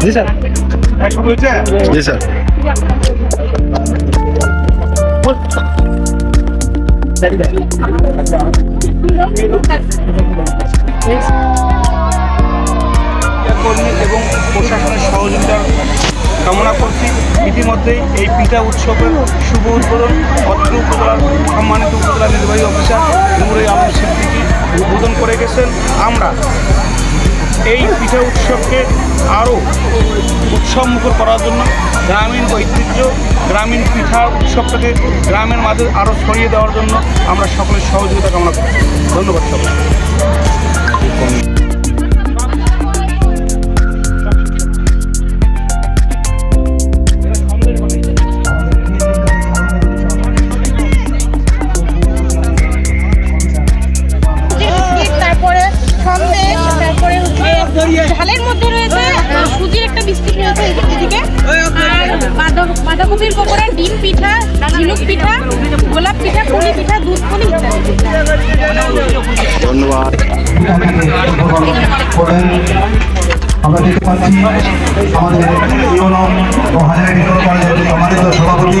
জি sir. জি sir. কর্মী এবং প্রশাসনের সহযোগিতার কামনা করছি। ইতিমধ্যেই এই পিঠা উৎসবের শুভ উদ্বোধন অত্র উপজেলার সম্মানিত উপজেলা নির্বাহী অফিসার নুরে আলম সিদ্দিকি উদ্বোধন করে গেছেন। আমরা এই পিঠা উৎসবকে আরও উৎসবমুখর করার জন্য গ্রামীণ ঐতিহ্য, গ্রামীণ পিঠা উৎসবটাকে গ্রামের মাঝে আরও ছড়িয়ে দেওয়ার জন্য আমরা সকলের সহযোগিতা কামনা করছি। ধন্যবাদ সকল ডিম পিঠা ঝিনুক পিঠা গোলাপ পিঠা পুলি পিঠা দুধ পুলি ইত্যাদি। ধন্যবাদ। আমরা দেখতে পাচ্ছি আমাদের ইউনো ও হাজার কলেজের সম্মানিত সভাপতি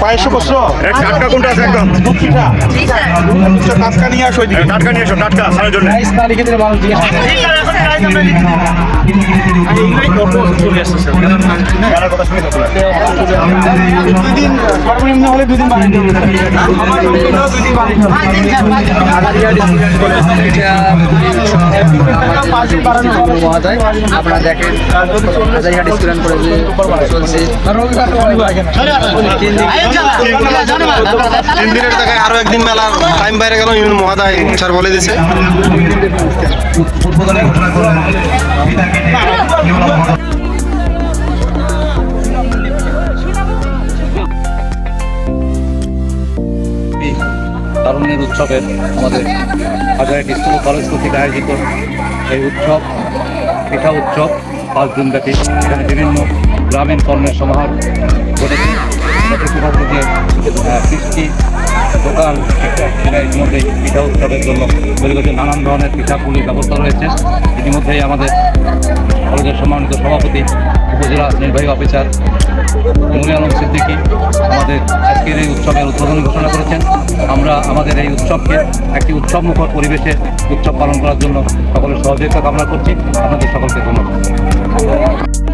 পায়েসো বসো। টাটকা কোনটা আছে একদম? টাটকা নিয়ে আসো টাটকা নিয়ে এসো টাটকা সারার জন্য। সর্বনিম্ন হলে দুদিন বানাইতে হবে। মহোদয় আপনারা দেখেন হাজারিহাট স্টুডেন্ট চলছে। তিন দিনের জায়গায় আরও একদিন মেলার টাইম বাইরে গেল ইউন মহাদায় স্যার বলে দিছে। তারুণ্যের উৎসবের আমাদের হাজারটি স্কুল কলেজ কর্তৃক আয়োজিত এই উৎসব পিঠা উৎসব। পাঁচ দিন ব্যাপী এখানে বিভিন্ন গ্রামীণ কর্মের সমাহার ঘটেছে পিঠা উৎসবের জন্য তৈরি করছে নানান ধরনের পিঠাপুলির ব্যবস্থা রয়েছে। ইতিমধ্যেই আমাদের কলেজের সম্মানিত সভাপতি, উপজেলা নির্বাহী অফিসার নুরি আলম সিদ্দিকী আমাদের আজকের এই উৎসবের উদ্বোধন ঘোষণা করেছেন। আমরা আমাদের এই উৎসবকে একটি উৎসবমুখর পরিবেশে উৎসব পালন করার জন্য সকলের সহযোগিতা কামনা করছি। আপনাদের সকলকে ধন্যবাদ।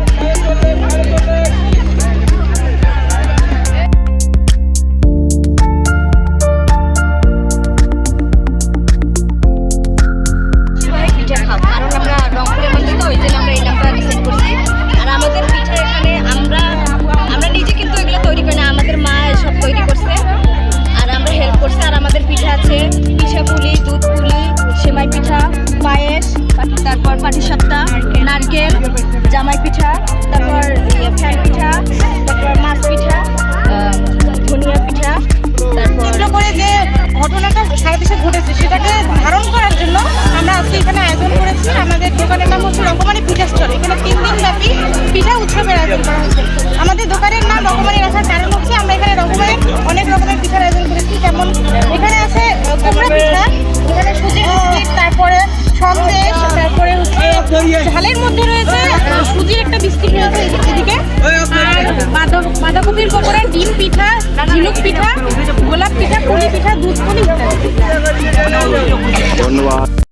পাটিসাপটা নারকেল, জামাই পিঠা, তারপর ইয়ে ফ্যান পিঠা, তারপর মাছ পিঠা ধনিয়া পিঠা, তারপর করে যে ঘটনাটা সারা দেশে ঘটেছে, সেটাকে ধারণ করার জন্য আমরা আজকে এখানে আয়োজন করেছি। আমাদের দোকানের নাম হচ্ছে রকমারি পিঠা স্টল এখানে তিন দিন ব্যাপী পিঠা উৎসবের আয়োজন করা হয়েছে আমাদের দোকানের নাম রকমারি রাখার কারণ হচ্ছে আমরা এখানে রকমের, অনেক রকমের পিঠার আয়োজন করেছি। যেমন এখানে আছে কুমড়া পিঠা ঝালের মধ্যে রয়েছে আহ, সুজির একটা বিস্কিট রয়েছে এদিকে। আর বাঁধাকপির পকোড়া ডিম পিঠা ঝিনুক পিঠা গোলাপ পিঠা পুলি পিঠা দুধ পুলি ধন্যবাদ।